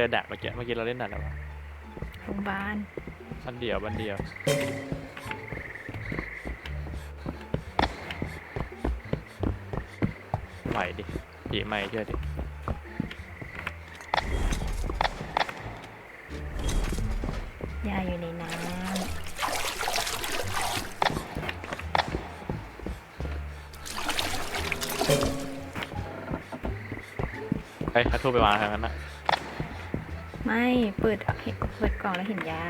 อดักเมื่อกี้เมื่อกี้เราเล่นดักแล้ววะโรงพยาบาลบันเดียวบันเดียวไหวดิผีไม่เชื่อดิยาอยู่ในน้เฮ้ยเขาทูบไปวางทางนั้นนะำ ไม่เปิดเปิดกล่องแล้วเห็นยา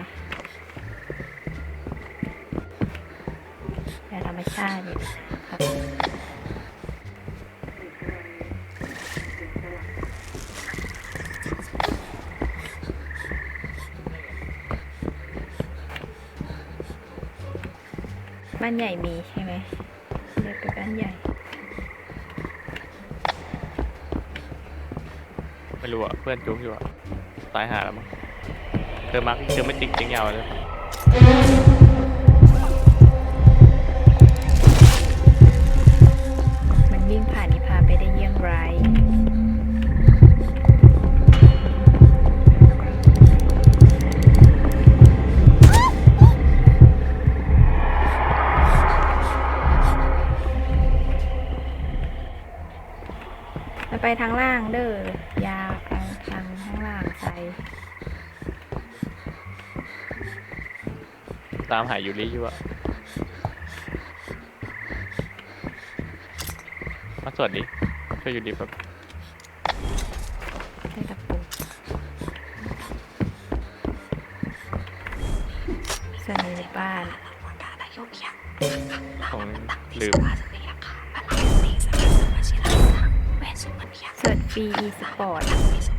ยาธรรมชาติเนี่ยครับบ้านใหญ่มีใช่ไหมเรียกไปบ้านใหญ่ไม่รู้อะ เพื่อนจุ๊กอยู่อะ ตายหาแล้วมั้งเจอมาร์คเจอไม่จริงจริงยาวเลยมันวิ่งผ่านนิพาไปได้เยี่ยงไรมันไปทางล่างเด้อ ตามหายูริอยู่อะมาสวัสดีช่วยยูริแบบใช่ตะปูส่วนนี้ในบ้านผมลืมเสิร์ชฟรีอีสปอร์ต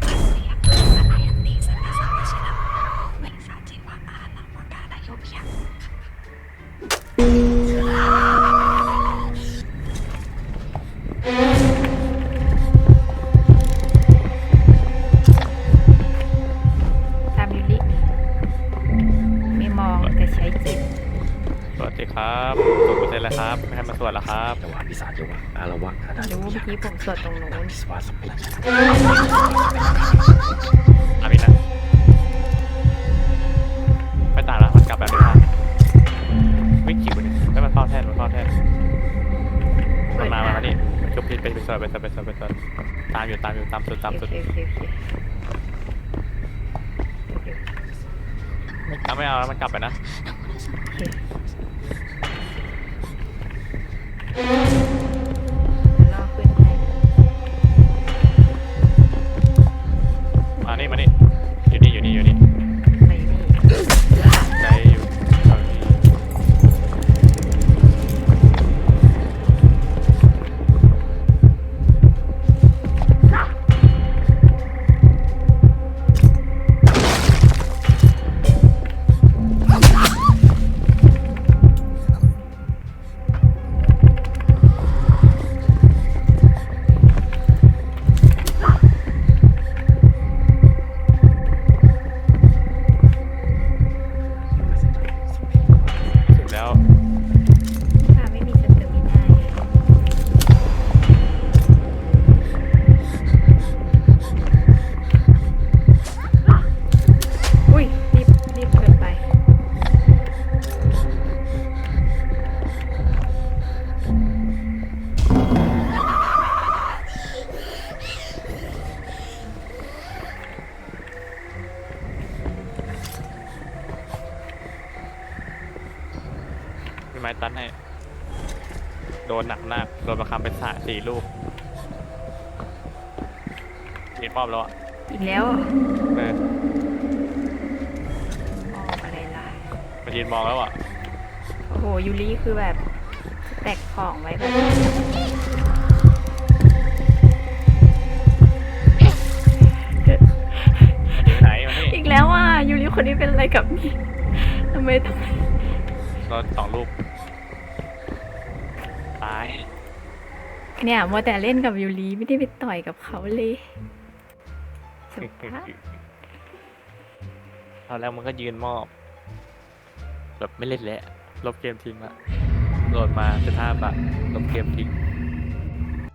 ตามยูริไม่มองแต่ใช้จิตสวัสดีครับสูตรเปอร์เซ็นต์แล้วครับไม่ให้มาตรวจแล้วครับ จังหวะพิศาจจังหวะอารวะอาดารู้เมื่อกี้ผมสวดตรงนู้นวิสวาสปิ ซอยไปซอยไปซอยไปซอยตามอยู่ตามอยู่ตามสุดตามสุดโอเคโอเคโอเคโอเคถ้าไม่เอาแล้วมันกลับไปนะ โอเค มีไม้ตันให้ โดนหนักมากโดนประคำเป็นสาสี่ลูกยิงป้อมแล้วอะอีกแล้วเออมองอะไรล่ะมันยืนมองแล้วอะโอ้โหยูริคือแบบแตกของไว้แบบมันอยู่ไหนมันนี่อีกแล้วอะยูริคนนี้เป็นอะไรกับนี่ทำไมต้องโดนสองลูก เนี่ยมัวแต่เล่นกับยูรีไม่ได้ไปต่อยกับเขาเลยสภาพตอนแรกมันก็ยืนมอบ แบบไม่เล่นแล้วลบเกมทิ้งละโหลดมาจะท่าแบบลบเกมทิ้ง